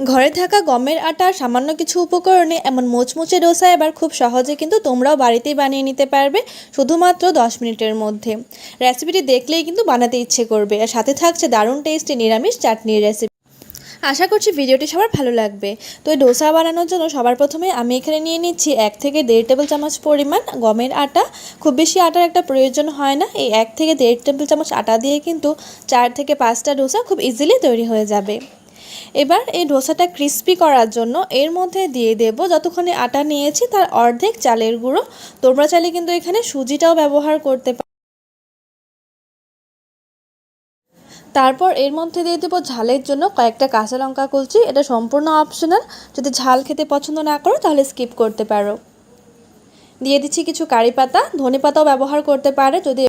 ঘরে থাকা গমের আটা, সামান্য কিছু উপকরণে এমন মোচমুচে ডোসা এবার খুব সহজে কিন্তু তোমরাও বাড়িতেই বানিয়ে নিতে পারবে, শুধুমাত্র দশ মিনিটের মধ্যে। রেসিপিটি দেখলেই কিন্তু বানাতে ইচ্ছে করবে। আর সাথে থাকছে দারুণ টেস্টি নিরামিষ চাটনির রেসিপি। আশা করছি ভিডিওটি সবার ভালো লাগবে। তো এই ডোসা বানানোর জন্য সবার প্রথমে আমি এখানে নিয়ে নিচ্ছি এক থেকে দেড় টেবিল চামচ পরিমাণ গমের আটা। খুব বেশি আটার একটা প্রয়োজন হয় না। এই এক থেকে দেড় টেবিল চামচ আটা দিয়ে কিন্তু চার থেকে পাঁচটা ডোসা খুব ইজিলি তৈরি হয়ে যাবে। এবার এই ডোসাটা ক্রিস্পি করার জন্য এর মধ্যে দিয়ে দেব যতক্ষণে আটা নিয়েছি তার অর্ধেক চালের গুঁড়ো। তোমরা চাইলে কিন্তু এখানে সুজিটাও ব্যবহার করতে পারো তারপর এর মধ্যে দিয়ে দেবো ঝালের জন্য কয়েকটা কাঁচা লঙ্কা কুলচি, এটা সম্পূর্ণ অপশনাল যদি ঝাল খেতে পছন্দ না করো তাহলে স্কিপ করতে পারো। দিয়ে দিচ্ছি কিছু কারি পাতা, ধনে পাতাও ব্যবহার করতে পারে যদি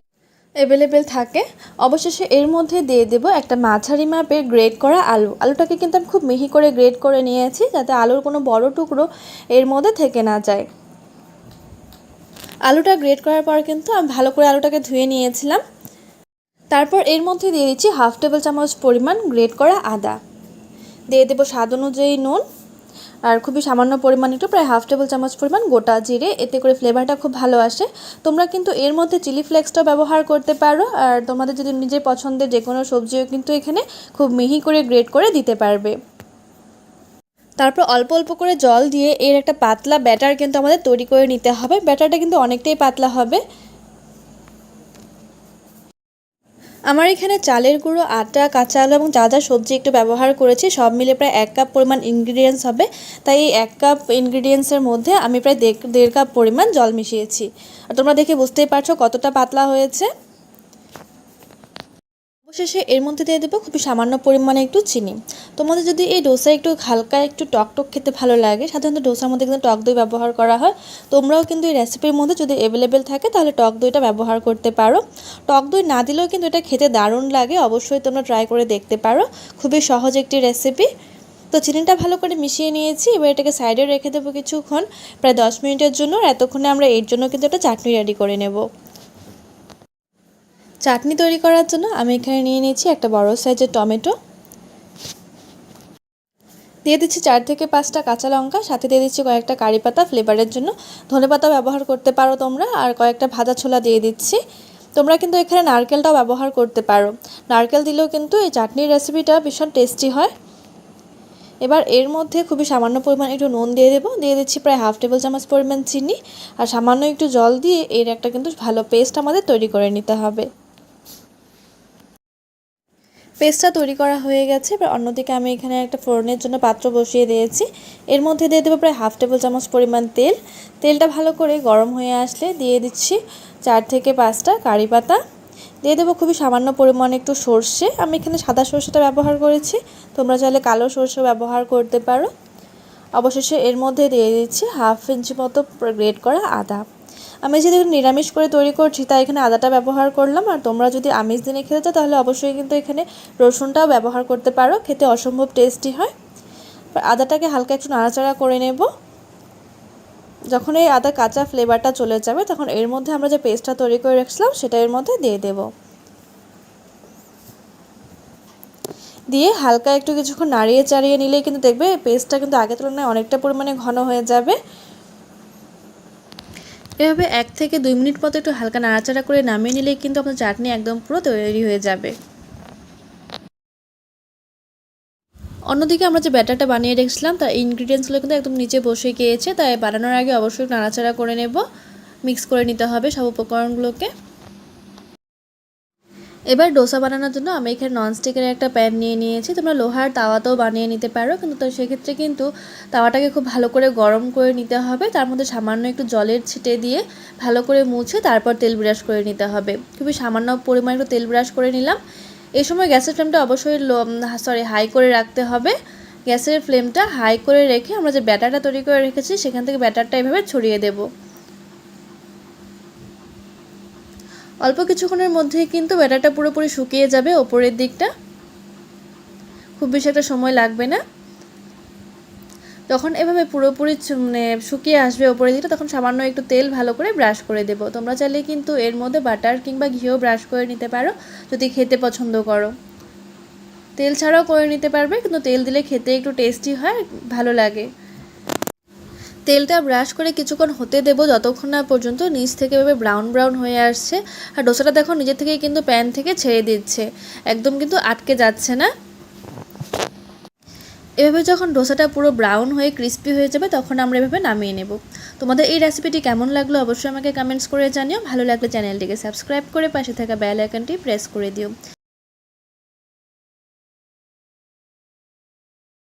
অ্যাভেলেবেল থাকে, অবশেষে এর মধ্যে দিয়ে দেব একটা মাঝারি মাপের গ্রেড করা আলু। আলুটাকে কিন্তু আমি খুব মিহি করে গ্রেড করে নিয়েছি যাতে আলুর কোনো বড় টুকরো এর মধ্যে থেকে না যায়। আলুটা গ্রেড করার পর কিন্তু আমি ভালো করে আলুটাকে ধুয়ে নিয়েছিলাম। তারপর এর মধ্যে দিয়ে দিচ্ছি হাফ টেবিল চামচ পরিমাণ গ্রেড করা আদা। দিয়ে দেবো স্বাদ অনুযায়ী নুন। আর খুবই সামান্য পরিমাণ একটু, প্রায় হাফ টেবিল চামচ পরিমাণ গোটা জিরে, এতে করে ফ্লেভারটা খুব ভালো আসে। তোমরা কিন্তু এর মধ্যে চিলি ফ্লেক্সটাও ব্যবহার করতে পারো, আর তোমাদের যদি নিজের পছন্দের যে কোনো সবজিও কিন্তু এখানে খুব মিহি করে গ্রেড করে দিতে পারবে। তারপর অল্প অল্প করে জল দিয়ে এর একটা পাতলা ব্যাটার কিন্তু আমাদের তৈরি করে নিতে হবে। ব্যাটারটা কিন্তু অনেকটাই পাতলা হবে। আমার এখানে চালের গুঁড়ো, আটা, কাঁচা আলু এবং যা যা সবজি একটু ব্যবহার করেছি, সব মিলে প্রায় এক কাপ পরিমাণ ইনগ্রিডিয়েন্টস হবে। তাই এই এক কাপ ইনগ্রিডিয়েন্টসের মধ্যে আমি প্রায় দেড় কাপ পরিমাণ জল মিশিয়েছি। আর তোমরা দেখে বুঝতেই পারছ কতটা পাতলা হয়েছে। অবশেষে এর মধ্যে দিয়ে দেবো খুবই সামান্য পরিমাণে একটু চিনি। তোমাদের যদি এই ডোসা একটু হালকা একটু টক টক খেতে ভালো লাগে, সাধারণত ডোসার মধ্যে কিন্তু টক দই ব্যবহার করা হয়। তোমরাও কিন্তু এই রেসিপির মধ্যে যদি অ্যাভেলেবেল থাকে তাহলে টক দইটা ব্যবহার করতে পারো। টক দই না দিলেও কিন্তু এটা খেতে দারুণ লাগে, অবশ্যই তোমরা ট্রাই করে দেখতে পারো। খুবই সহজ একটি রেসিপি তো চিনিটা ভালো করে মিশিয়ে নিয়েছি, এবার এটাকে সাইডে রেখে দেবো কিছুক্ষণ, প্রায় দশ মিনিটের জন্য, আর এতক্ষণে আমরা এর জন্য কিন্তু একটা চাটনি রেডি করে নেব। চাটনি তৈরি করার জন্য আমি এখানে নিয়ে নিয়েছি একটা বড় সাইজের টমেটো। দিয়ে দিচ্ছি চার থেকে পাঁচটা কাঁচা লঙ্কা, সাথে দিয়ে দিচ্ছি কয়েকটা কারি পাতা ফ্লেভারের জন্য। ধনে পাতা ব্যবহার করতে পারো তোমরা, আর কয়েকটা ভাজা ছোলা দিয়ে দিচ্ছি। তোমরা কিন্তু এখানে নারকেলটাও ব্যবহার করতে পারো। নারকেল দিলেও কিন্তু এই চাটনির রেসিপিটা ভীষণ টেস্টি হয়। এবার এর মধ্যে খুবই সামান্য পরিমাণ একটু নুন দিয়ে দেবো। দিয়ে দিচ্ছি প্রায় হাফ টেবিল চামচ পরিমাণ চিনি, আর সামান্য একটু জল দিয়ে এর একটা কিন্তু ভালো পেস্ট আমাদের তৈরি করে নিতে হবে। পেস্টটা তৈরি করা হয়ে গেছে। এবার অন্যদিকে আমি এখানে একটা ফোড়নের জন্য পাত্র বসিয়ে দিয়েছি। এর মধ্যে দিয়ে দেবো প্রায় হাফ টেবিল চামচ পরিমাণ তেল। তেলটা ভালো করে গরম হয়ে আসলে দিয়ে দিচ্ছি চার থেকে পাঁচটা কারি পাতা। দিয়ে দেবো খুবই সামান্য পরিমাণে একটু সর্ষে। আমি এখানে সাদা সর্ষেটা ব্যবহার করেছি। তোমরা চাইলে কালো সর্ষে ব্যবহার করতে পারো। অবশেষে এর মধ্যে দিয়ে দিচ্ছি হাফ ইঞ্চি মতো গ্রেড করা আদা। আমি যেহেতু নিরামিষ করে তৈরি করছি, তাই এখানে আদাটা ব্যবহার করলাম। আর তোমরা যদি আমিষ দিনে খেতে চাও, তাহলে অবশ্যই কিন্তু এখানে রসুনটাও ব্যবহার করতে পারো। খেতে অসম্ভব টেস্টি হয়। আদাটাকে হালকা একটু নাড়াচাড়া করে নেব। যখন এই আদা কাঁচা ফ্লেভারটা চলে যাবে, তখন এর মধ্যে আমরা যে পেস্টটা তৈরি করে রেখেছিলাম, সেটা এর মধ্যে দিয়ে দেব। দিয়ে হালকা একটু কিছুক্ষণ নাড়িয়ে চাড়িয়ে নিলেই কিন্তু দেখবে পেস্টটা কিন্তু আগের তুলনায় অনেকটা পরিমাণে ঘন হয়ে যাবে। এভাবে এক থেকে দুই মিনিট মতো একটু হালকা নাড়াচাড়া করে নামিয়ে নিলেই কিন্তু আপনার চাটনি একদম পুরো তৈরি হয়ে যাবে। অন্যদিকে আমরা যে ব্যাটারটা বানিয়ে রেখেছিলাম, তার ইনগ্রিডিয়েন্টসগুলো কিন্তু একদম নিচে বসে গিয়েছে, তাই বানানোর আগে অবশ্যই নাড়াচাড়া করে নেব। মিক্স করে নিতে হবে সব উপকরণগুলোকে। এবার ডোসা বানানোর জন্য আমি এখানে ননস্টিকের একটা প্যান নিয়ে নিয়েছি। তোমরা লোহার তাওয়াতেও বানিয়ে নিতে পারো, কিন্তু তো সেক্ষেত্রে কিন্তু তাওয়াটাকে খুব ভালো করে গরম করে নিতে হবে। তার মধ্যে সামান্য একটু জলের ছিটে দিয়ে ভালো করে মুছে তারপর তেল ব্রাশ করে নিতে হবে। খুবই সামান্য পরিমাণে একটু তেল ব্রাশ করে নিলাম। এই সময় গ্যাসের ফ্লেমটা অবশ্যই লো সরি হাই করে রাখতে হবে। গ্যাসের ফ্লেমটা হাই করে রেখে আমরা যে ব্যাটারটা তৈরি করে রেখেছি, সেখান থেকে ব্যাটারটা এভাবে ছড়িয়ে দেবো। অল্প কিছুক্ষণের মধ্যেই কিন্তু ব্যাটারটা পুরোপুরি শুকিয়ে যাবে ওপরের দিকটা। খুব বেশি একটা সময় লাগবে না। যখন এভাবে পুরোপুরি মানে শুকিয়ে আসবে ওপরের দিকটা, তখন সামান্য একটু তেল ভালো করে ব্রাশ করে দেবো। তোমরা চাইলে কিন্তু এর মধ্যে বাটার কিংবা ঘিও ব্রাশ করে নিতে পারো, যদি খেতে পছন্দ করো। তেল ছাড়াও করে নিতে পারবে, কিন্তু তেল দিলে খেতে একটু টেস্টি হয়, ভালো লাগে। তেলটা ব্রাশ করে কিছুক্ষণ হতে দেবো যতক্ষণ না পর্যন্ত নিচ থেকে এভাবে ব্রাউন ব্রাউন হয়ে আসছে। আর ডোসাটা দেখো নিজে থেকেই কিন্তু প্যান থেকে ছেড়ে দিচ্ছে। একদম কিন্তু আটকে যাচ্ছে না। এভাবে যখন ডোসাটা পুরো ব্রাউন হয়ে ক্রিস্পি হয়ে যাবে, তখন আমরা এভাবে নামিয়ে নেব। তোমাদের এই রেসিপিটি কেমন লাগল অবশ্যই আমাকে কমেন্টস করে জানিও। ভালো লাগলে চ্যানেলটিকে সাবস্ক্রাইব করে পাশে থাকা বেল আইকনটি প্রেস করে দিও।